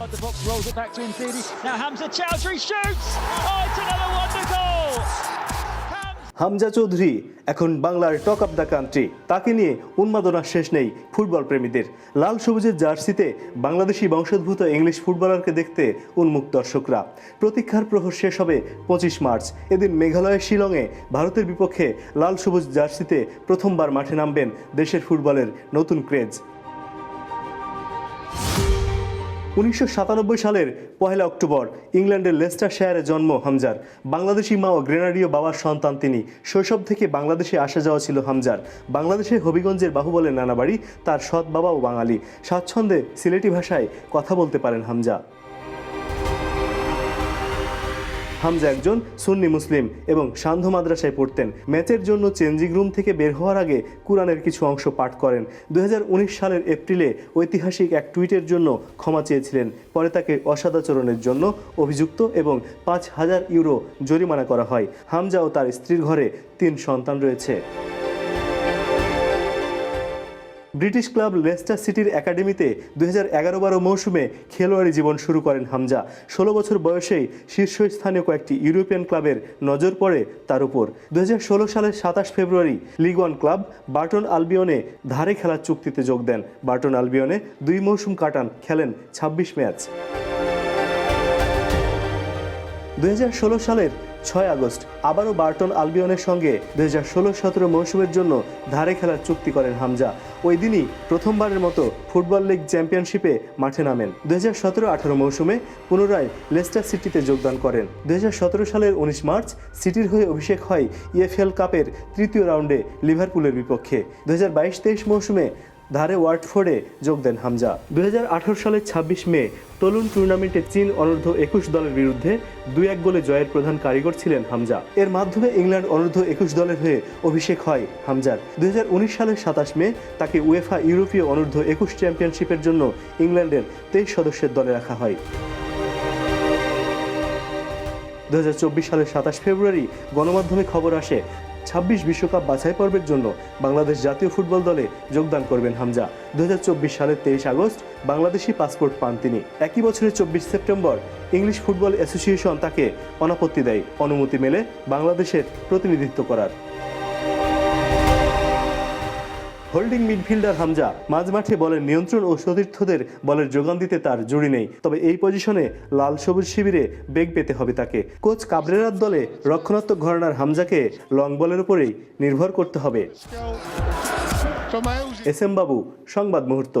The box rolls it back to Mfidi. Now Hamza Chowdhury shoots. Oh, it's another wonder goal. Hamza Chowdhury এখন বাংলার talk of the country তাকে নিয়ে উন্মাদনার শেষ নেই ফুটবল প্রেমীদের লাল সবুজের জার্সিতে বাংলাদেশি বংশোদ্ভূত ইংলিশ ফুটবলারকে দেখতে উন্মুখ দর্শকরা প্রতীক্ষার প্রহর শেষ হবে পঁচিশ মার্চ এদিন মেঘালয়ের শিলংয়ে ভারতের বিপক্ষে লাল সবুজ জার্সিতে প্রথমবার মাঠে নামবেন দেশের ফুটবলের নতুন ক্রেজ উনিশশো সাতানব্বই সালের পহেলা অক্টোবর, ইংল্যান্ডের লেস্টার শেয়ারে জন্ম হামজার। বাংলাদেশি মা ও গ্রেনাডীয় বাবার সন্তান তিনি। শৈশব থেকে বাংলাদেশে আসা যাওয়া ছিল হামজার। বাংলাদেশের হবিগঞ্জের বাহুবলের নানা বাড়ি তার সৎ বাবা ও বাঙালি। স্বাচ্ছন্দ্যে সিলেটি ভাষায় কথা বলতে পারেন হামজা। হামজা একজন সুন্নি মুসলিম এবং সান্ধ্য মাদ্রাসায় পড়তেন। ম্যাচের জন্য চেঞ্জিং রুম থেকে বের হওয়ার আগে কোরআনের কিছু অংশ পাঠ করেন। দু হাজার উনিশ সালের এপ্রিলে ঐতিহাসিক এক টুইটের জন্য ক্ষমা চেয়েছিলেন। পরে তাকে অসদাচরণের জন্য অভিযুক্ত এবং পাঁচ হাজার ইউরো জরিমানা করা হয়। হামজা ও তার স্ত্রীর ঘরে তিন সন্তান রয়েছে। ব্রিটিশ ক্লাব লেস্টার সিটির একাডেমিতে দু হাজার এগারো বারো মৌসুমে খেলোয়াড়ি জীবন শুরু করেন হামজা। ষোলো বছর বয়সেই শীর্ষস্থানীয় কয়েকটি ইউরোপিয়ান ক্লাবের নজর পড়ে তার উপর। দু হাজার ষোলো সালের সাতাশ February league one club Burton আলবিয়নে ধারে খেলার চুক্তিতে যোগ দেন। বার্টন আলবিয়নে দুই মৌসুম কাটান, খেলেন ছাব্বিশ ম্যাচ। দু হাজার ষোলো সালের ছয় আগস্ট আবারও বার্টন আলবিয়নের সঙ্গে দুই হাজার ষোলো সতেরো মৌসুমের জন্য ধারে খেলার চুক্তি করেন হামজা। ওই দিনই প্রথমবারের মতো ফুটবল লিগ চ্যাম্পিয়নশিপে মাঠে নামেন। দুই হাজার সতেরো আঠারো মৌসুমে পুনরায় লেস্টার সিটিতে যোগদান করেন। দুই হাজার সতেরো সালের উনিশ মার্চ সিটির হয়ে অভিষেক হয় ইএফএল কাপের তৃতীয় রাউন্ডে লিভারপুলের বিপক্ষে। দুই হাজার বাইশ তেইশ মৌসুমে ধারে ওয়ার্ডফোর্ডে যোগ দেন হামজা। দুই সালের ছাব্বিশ মে তলুন টুর্নামেন্টে চীন অনূর্ধ্ব একুশ দলের বিরুদ্ধে দুই এক গোলে জয়ের প্রধান কারিগর ছিলেন হামজা। এর মাধ্যমে ইংল্যান্ড অনূর্ধ্ব একুশ দলের হয়ে অভিষেক হয় হামজার। দুই সালের সাতাশ মে তাকে উয়েফা ইউরোপীয় অনূর্ধ্ব একুশ চ্যাম্পিয়নশিপের জন্য ইংল্যান্ডের তেইশ সদস্যের দলে রাখা হয়। দুই হাজার চব্বিশ সালের সাতাশ ফেব্রুয়ারি গণমাধ্যমে খবর আসে ছাব্বিশ বিশ্বকাপ বাছাই পর্বের জন্য বাংলাদেশ জাতীয় ফুটবল দলে যোগদান করবেন হামজা। দু হাজার চব্বিশ সালের তেইশ আগস্ট বাংলাদেশি পাসপোর্ট পান তিনি। একই বছরের চব্বিশ সেপ্টেম্বর ইংলিশ ফুটবল অ্যাসোসিয়েশন তাকে অনাপত্তি দেয়। অনুমতি মেলে বাংলাদেশের প্রতিনিধিত্ব করার। হোল্ডিং মিডফিল্ডার হামজা মাঝমাঠে বলের নিয়ন্ত্রণ ও সতীর্থদের বলের যোগান দিতে তার জুড়ি নেই তবে এই পজিশনে লাল সবুজ শিবিরে বেগ পেতে হবে তাকে কোচ কাবরেরার দলে রক্ষণাত্মক ঘরানার হামজাকে লং বলের উপরেই নির্ভর করতে হবে এস এম বাবু সংবাদ মুহূর্ত